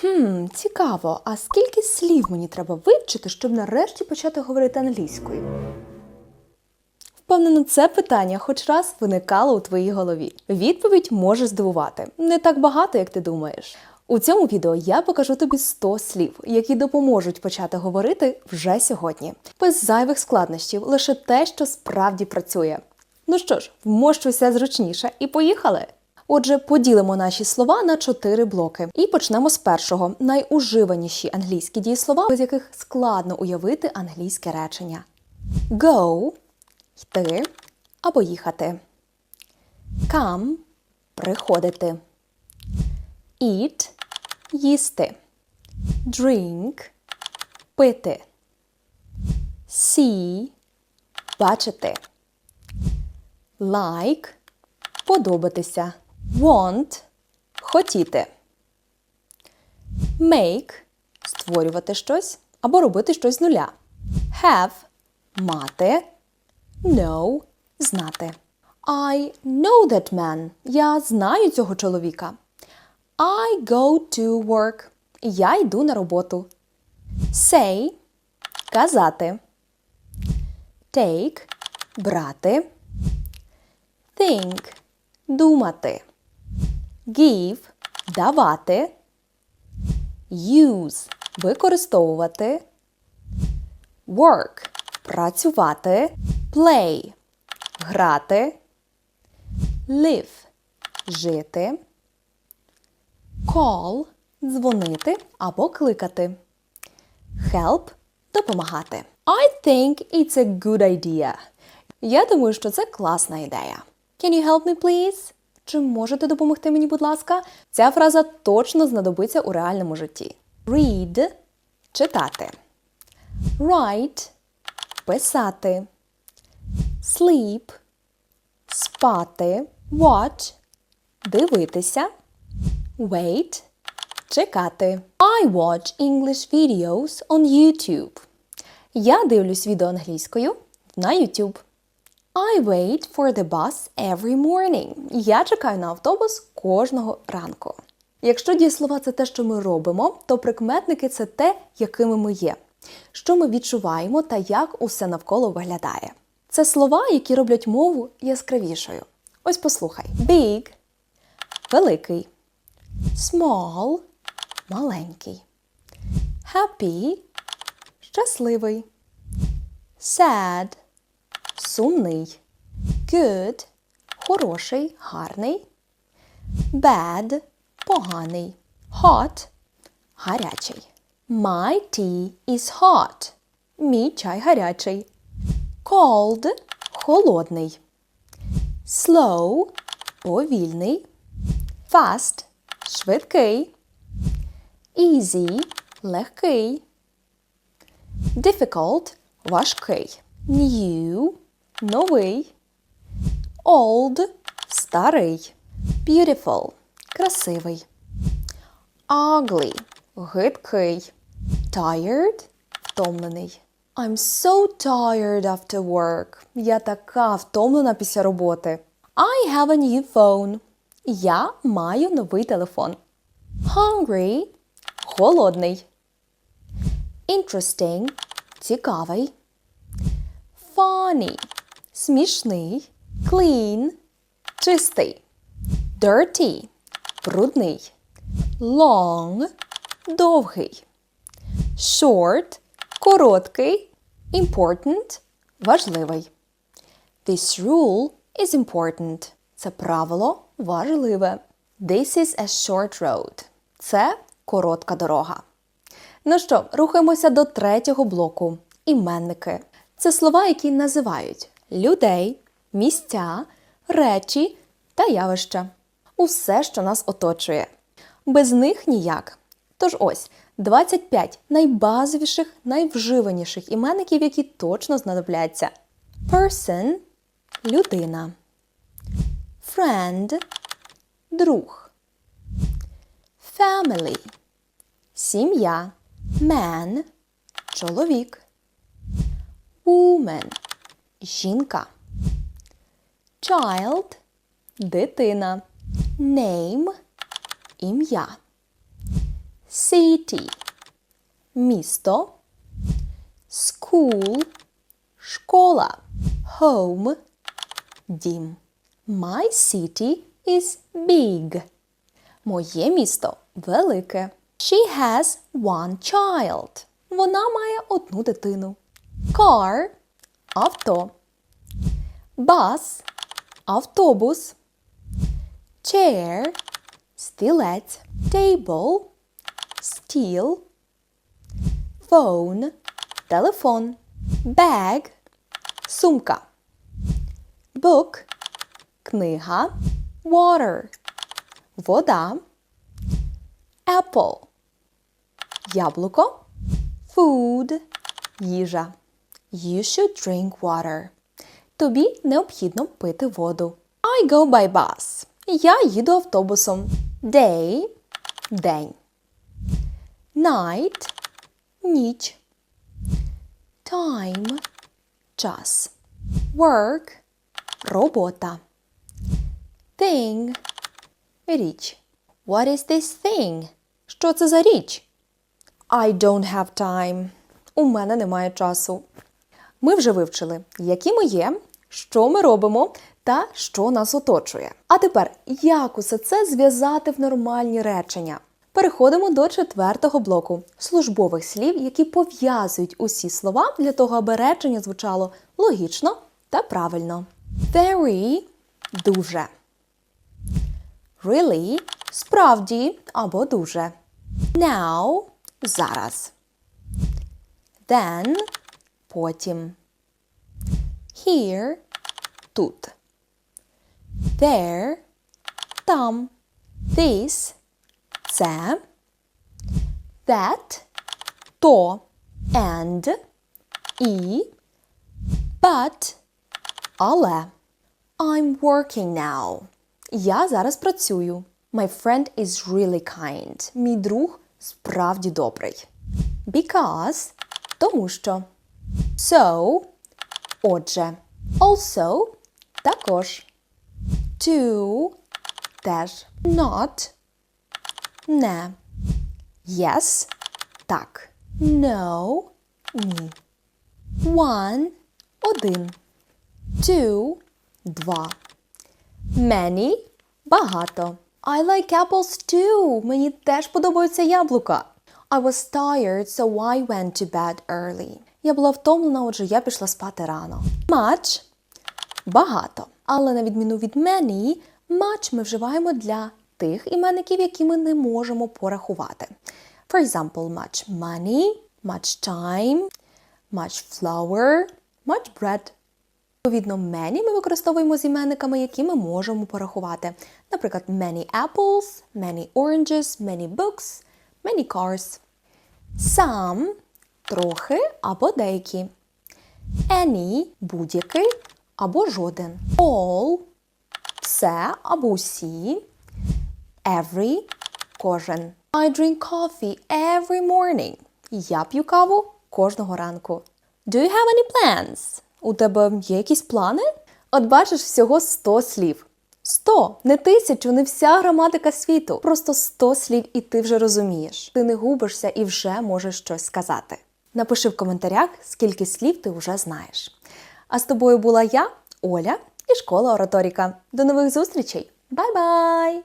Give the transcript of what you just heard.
Хм, цікаво, а скільки слів мені треба вивчити, щоб нарешті почати говорити англійською? Впевнено, це питання хоч раз виникало у твоїй голові. Відповідь може здивувати. Не так багато, як ти думаєш. У цьому відео я покажу тобі 100 слів, які допоможуть почати говорити вже сьогодні. Без зайвих складнощів, лише те, що справді працює. Ну що ж, вмощуйся зручніше і поїхали! Отже, поділимо наші слова на чотири блоки. І почнемо з першого найуживаніші англійські дієслова, без яких складно уявити англійське речення. Go йти або їхати. Come приходити. Eat їсти. Drink пити. See бачити. Like подобатися. Want хотіти. Make створювати щось або робити щось з нуля. Have мати. Know знати. I know that man. Я знаю цього чоловіка. I go to work. Я йду на роботу. Say казати. Take брати. Think думати. Give давати. Use використовувати. Work працювати. Play грати. Live жити. Call дзвонити або кликати. Help допомагати. I think it's a good idea. Я думаю, що це класна ідея. Can you help me, please? Чи можете допомогти мені, будь ласка? Ця фраза точно знадобиться у реальному житті. Read читати. Write писати. Sleep спати. Watch дивитися. Wait чекати. I watch English videos on YouTube. Я дивлюсь відео англійською на YouTube. I wait for the bus every morning. Я чекаю на автобус кожного ранку. Якщо дієслова це те, що ми робимо, то прикметники це те, якими ми є, що ми відчуваємо та як усе навколо виглядає. Це слова, які роблять мову яскравішою. Ось послухай: big великий, small маленький, happy щасливий, sad сумний, good хороший, гарний, bad поганий, hot гарячий. My tea is hot. Мій чай гарячий. Cold холодний. Slow повільний. Fast швидкий. Easy легкий. Difficult важкий. New новий. Old старий. Beautiful красивий. Ugly гидкий. Tired втомлений. I'm so tired after work. Я така втомлена після роботи. I have a new phone. Я маю новий телефон. Hungry голодний. Interesting цікавий. Funny смішний. Clean чистий. Dirty брудний. Long довгий. Short короткий. Important важливий. This rule is important. Це правило важливе. This is a short road. Це коротка дорога. Ну що, рухаємося до третього блоку іменники. Це слова, які називають людей, місця, речі та явища. Усе, що нас оточує. Без них ніяк. Тож ось 25 найбазовіших, найвживаніших іменників, які точно знадобляться. Person людина. Friend друг. Family сім'я. Man чоловік. Woman жінка. Child дитина. Name ім'я. city місто, school школа, home дім. My city is big. Моє місто велике. She has one child. Вона має одну дитину. Car авто. Bus автобус. Chair стілець. Table стіл. Phone телефон. Bag сумка. Book книга. Water вода. Apple яблуко. Food їжа. You should drink water. Тобі необхідно пити воду. I go by bus. Я їду автобусом. Day день. Night ніч. Time час. Work робота. Thing річ. What is this thing? Що це за річ? I don't have time. У мене немає часу. Ми вже вивчили, які ми є, що ми робимо та що нас оточує. А тепер, як усе це зв'язати в нормальні речення? Переходимо до четвертого блоку службових слів, які пов'язують усі слова для того, аби речення звучало логічно та правильно. Very – дуже. Really – справді або дуже. Now – зараз. Then – потім. Here – тут. There – там. This – це. That – то. And – і. But – але. I'm working now. Я зараз працюю. My friend is really kind. Мій друг справді добрий. Because – тому що. So – отже. Also – також. To – теж. Not – не. Yes – так. No – ні. One – один. Two – два. Many – багато. I like apples too. Мені теж подобаються яблука. I was tired, so I went to bed early. Я була втомлена, отже я пішла спати рано. Much – багато. Але на відміну від many, much ми вживаємо для тих іменників, які ми не можемо порахувати. For example, much money, much time, much flour, much bread. Відповідно, many ми використовуємо з іменниками, які ми можемо порахувати. Наприклад, many apples, many oranges, many books, many cars. Some – трохи або деякі. Any – будь-який або жоден. All – все або усі. Every – кожен. I drink coffee every morning. Я п'ю каву кожного ранку. Do you have any plans? У тебе є якісь плани? От бачиш всього 100 слів. 100, не тисячу, не вся граматика світу. Просто 100 слів, і ти вже розумієш. Ти не губишся і вже можеш щось сказати. Напиши в коментарях, скільки слів ти вже знаєш. А з тобою була я, Оля, і школа Ораторіка. До нових зустрічей! Бай-бай!